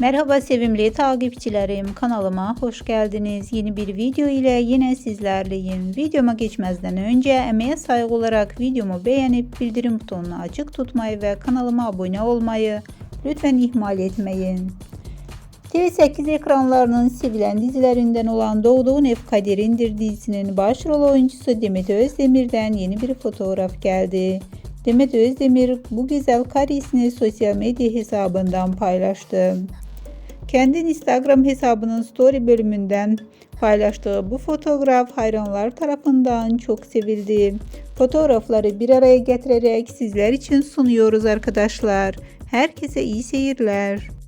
Merhaba sevimli takipçilerim kanalıma hoş geldiniz. Yeni bir video ile yine sizlerleyim. Videoma geçmezden önce emeğe saygı olarak videomu beğenip bildirim butonunu açık tutmayı ve kanalıma abone olmayı lütfen ihmal etmeyin. TV8 ekranlarının sevilen dizilerinden olan Doğduğun Ev Kaderindir dizisinin başrol oyuncusu Demet Özdemir'den yeni bir fotoğraf geldi. Demet Özdemir bu güzel karesini sosyal medya hesabından paylaştı. Kendi Instagram hesabının story bölümünden paylaştığı bu fotoğraf hayranlar tarafından çok sevildi. Fotoğrafları bir araya getirerek sizler için sunuyoruz arkadaşlar. Herkese iyi seyirler.